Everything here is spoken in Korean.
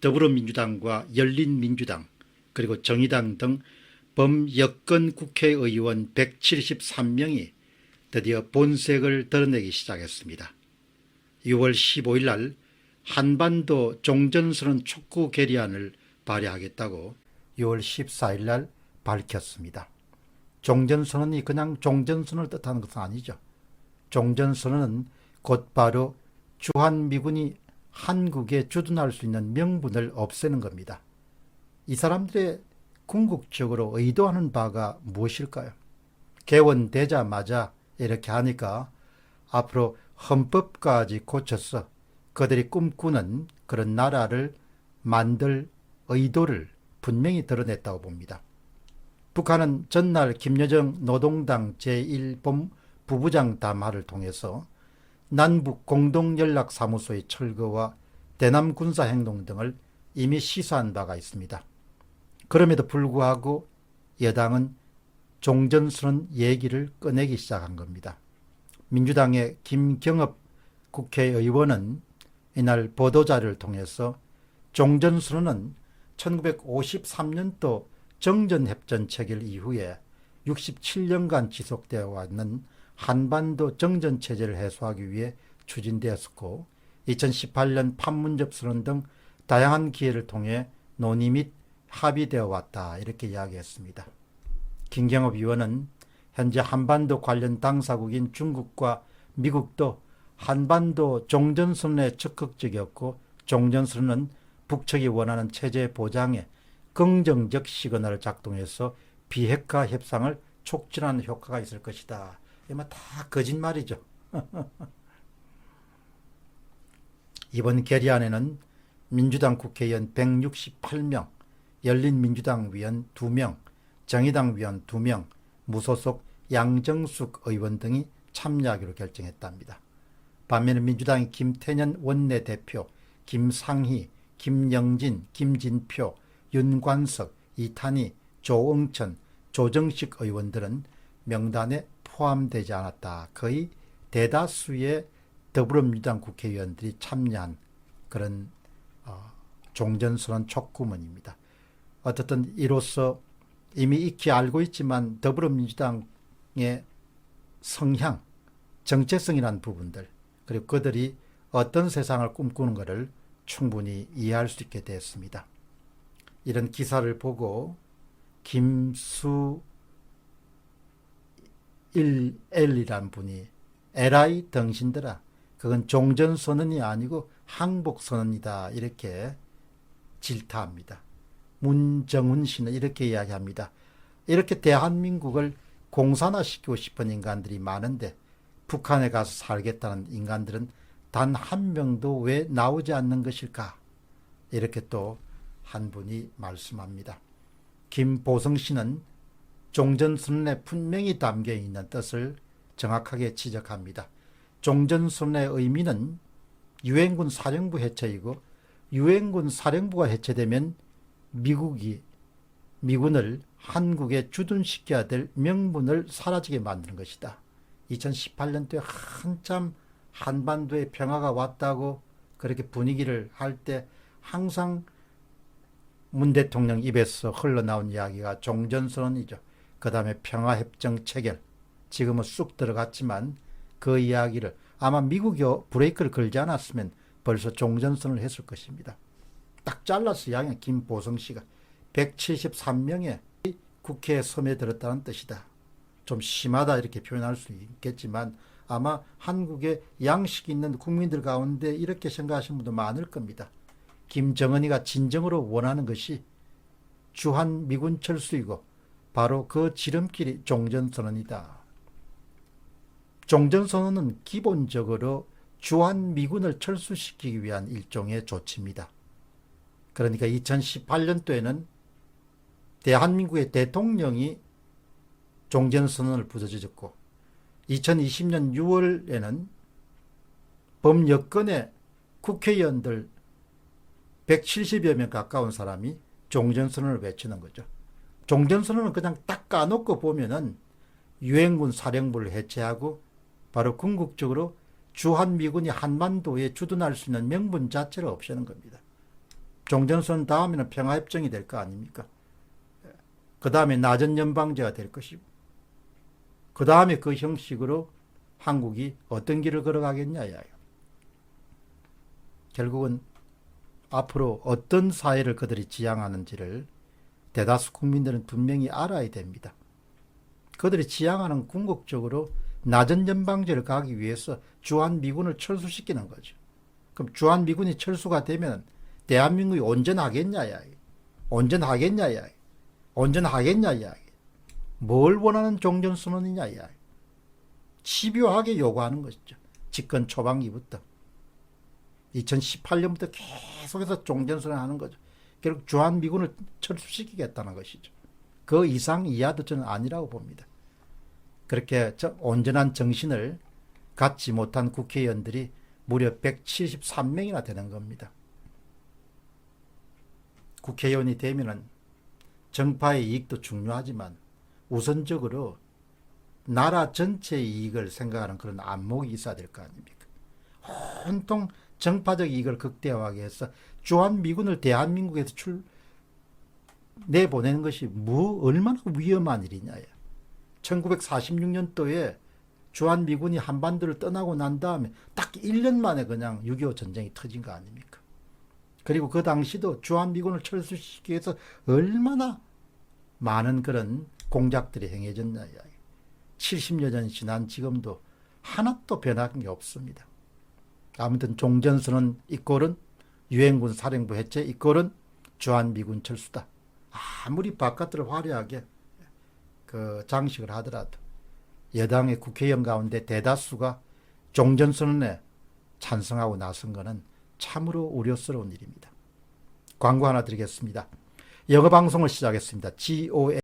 더불어민주당과 열린민주당 그리고 정의당 등 범여권 국회의원 173명이 드디어 본색을 드러내기 시작했습니다. 6월 15일 날 한반도 종전선언 촉구 결의안을 발의하겠다고 6월 14일 날 밝혔습니다. 종전선언이 그냥 종전선언을 뜻하는 것은 아니죠. 종전선언은 곧바로 주한미군이 한국에 주둔할 수 있는 명분을 없애는 겁니다. 이 사람들의 궁극적으로 의도하는 바가 무엇일까요? 개원되자마자 이렇게 하니까 앞으로 헌법까지 고쳐서 그들이 꿈꾸는 그런 나라를 만들 의도를 분명히 드러냈다고 봅니다. 북한은 전날 김여정 노동당 제1본 부부장 담화를 통해서 남북 공동연락사무소의 철거와 대남 군사행동 등을 이미 시사한 바가 있습니다. 그럼에도 불구하고 여당은 종전선언 얘기를 꺼내기 시작한 겁니다. 민주당의 김경업 국회의원은 이날 보도자료를 통해서 종전선언은 1953년도 정전협전 체결 이후에 67년간 지속되어 왔는 한반도 정전 체제를 해소하기 위해 추진되었고 2018년 판문점 선언 등 다양한 기회를 통해 논의 및 합의되어 왔다 이렇게 이야기했습니다. 김경업 의원은 현재 한반도 관련 당사국인 중국과 미국도 한반도 종전선언에 적극적이었고 종전선언은 북측이 원하는 체제 보장에 긍정적 시그널을 작동해서 비핵화 협상을 촉진하는 효과가 있을 것이다. 이만 다 거짓말이죠. 이번 결의안에는 민주당 국회의원 168명, 열린민주당 위원 2명, 정의당 위원 2명, 무소속 양정숙 의원 등이 참여하기로 결정했답니다. 반면에 민주당의 김태년 원내대표, 김상희, 김영진, 김진표, 윤관석, 이탄희, 조응천, 조정식 의원들은 명단에 포함되지 않았다. 거의 대다수의 더불어민주당 국회의원들이 참여한 그런 어, 종전선언 촉구문입니다. 어떻든 이로써 이미 익히 알고 있지만 더불어민주당의 성향, 정체성이라는 부분들 그리고 그들이 어떤 세상을 꿈꾸는 것을 충분히 이해할 수 있게 되었습니다. 이런 기사를 보고 김수 L이란 분이 에라이 덩신들아 그건 종전선언이 아니고 항복선언이다 이렇게 질타합니다. 문정훈 씨는 이렇게 이야기합니다. 이렇게 대한민국을 공산화시키고 싶은 인간들이 많은데 북한에 가서 살겠다는 인간들은 단 한 명도 왜 나오지 않는 것일까? 이렇게 또 한 분이 말씀합니다. 김보성 씨는 종전선언에 분명히 담겨 있는 뜻을 정확하게 지적합니다. 종전선언의 의미는 유엔군 사령부 해체이고 유엔군 사령부가 해체되면 미국이 미군을 한국에 주둔시켜야 될 명분을 사라지게 만드는 것이다. 2018년도에 한참 한반도에 평화가 왔다고 그렇게 분위기를 할 때 항상 문 대통령 입에서 흘러나온 이야기가 종전선언이죠. 그 다음에 평화협정 체결. 지금은 쑥 들어갔지만 그 이야기를 아마 미국이 브레이크를 걸지 않았으면 벌써 종전선언을 했을 것입니다. 딱 잘라서 이야기한 김보성 씨가 173명의 국회에 섬에 들었다는 뜻이다. 좀 심하다 이렇게 표현할 수 있겠지만 아마 한국의 양식 있는 국민들 가운데 이렇게 생각하시는 분도 많을 겁니다. 김정은이가 진정으로 원하는 것이 주한 미군 철수이고 바로 그 지름길이 종전선언이다. 종전선언은 기본적으로 주한 미군을 철수시키기 위한 일종의 조치입니다. 그러니까 2018년도에는 대한민국의 대통령이 종전선언을 부서졌고 2020년 6월에는 범여권의 국회의원들 170여 명 가까운 사람이 종전선언을 외치는 거죠. 종전선언은 그냥 딱 까놓고 보면은 유엔군 사령부를 해체하고 바로 궁극적으로 주한미군이 한반도에 주둔할 수 있는 명분 자체를 없애는 겁니다. 종전선 다음에는 평화협정이 될 거 아닙니까? 그 다음에 낮은 연방제가 될 것이고, 그 다음에 그 형식으로 한국이 어떤 길을 걸어가겠냐, 야. 결국은 앞으로 어떤 사회를 그들이 지향하는지를 대다수 국민들은 분명히 알아야 됩니다. 그들이 지향하는 궁극적으로 낮은 연방제를 가기 위해서 주한 미군을 철수시키는 거죠. 그럼 주한 미군이 철수가 되면 대한민국이 온전하겠냐야. 온전하겠냐야. 온전하겠냐야. 뭘 원하는 종전선언이냐야. 집요하게 요구하는 것이죠. 집권 초반기부터. 2018년부터 계속해서 종전선언 하는 거죠. 결국 주한 미군을 철수시키겠다는 것이죠. 그 이상 이하도 저는 아니라고 봅니다. 그렇게 저- 온전한 정신을 갖지 못한 국회의원들이 무려 173명이나 되는 겁니다. 국회의원이 되면은 정파의 이익도 중요하지만 우선적으로 나라 전체의 이익을 생각하는 그런 안목이 있어야 될 거 아닙니까? 온통 정파적 이익을 극대화하게 해서 주한 미군을 대한민국에서 출 내보내는 것이 뭐 얼마나 위험한 일이냐요. 1946년도에 주한 미군이 한반도를 떠나고 난 다음에 딱 1년 만에 그냥 6.25 전쟁이 터진 거 아닙니까? 그리고 그 당시도 주한 미군을 철수시키기 위해서 얼마나 많은 그런 공작들이 행해졌냐. 70여 년 지난 지금도 하나도 변한 게 없습니다. 아무튼 종전선언 이꼴은 유엔군 사령부 해체 이꼴은 주한미군 철수다. 아무리 바깥으로 화려하게 그 장식을 하더라도 여당의 국회의원 가운데 대다수가 종전선언에 찬성하고 나선 것은 참으로 우려스러운 일입니다. 광고 하나 드리겠습니다. 영어 방송을 시작했습니다. GOA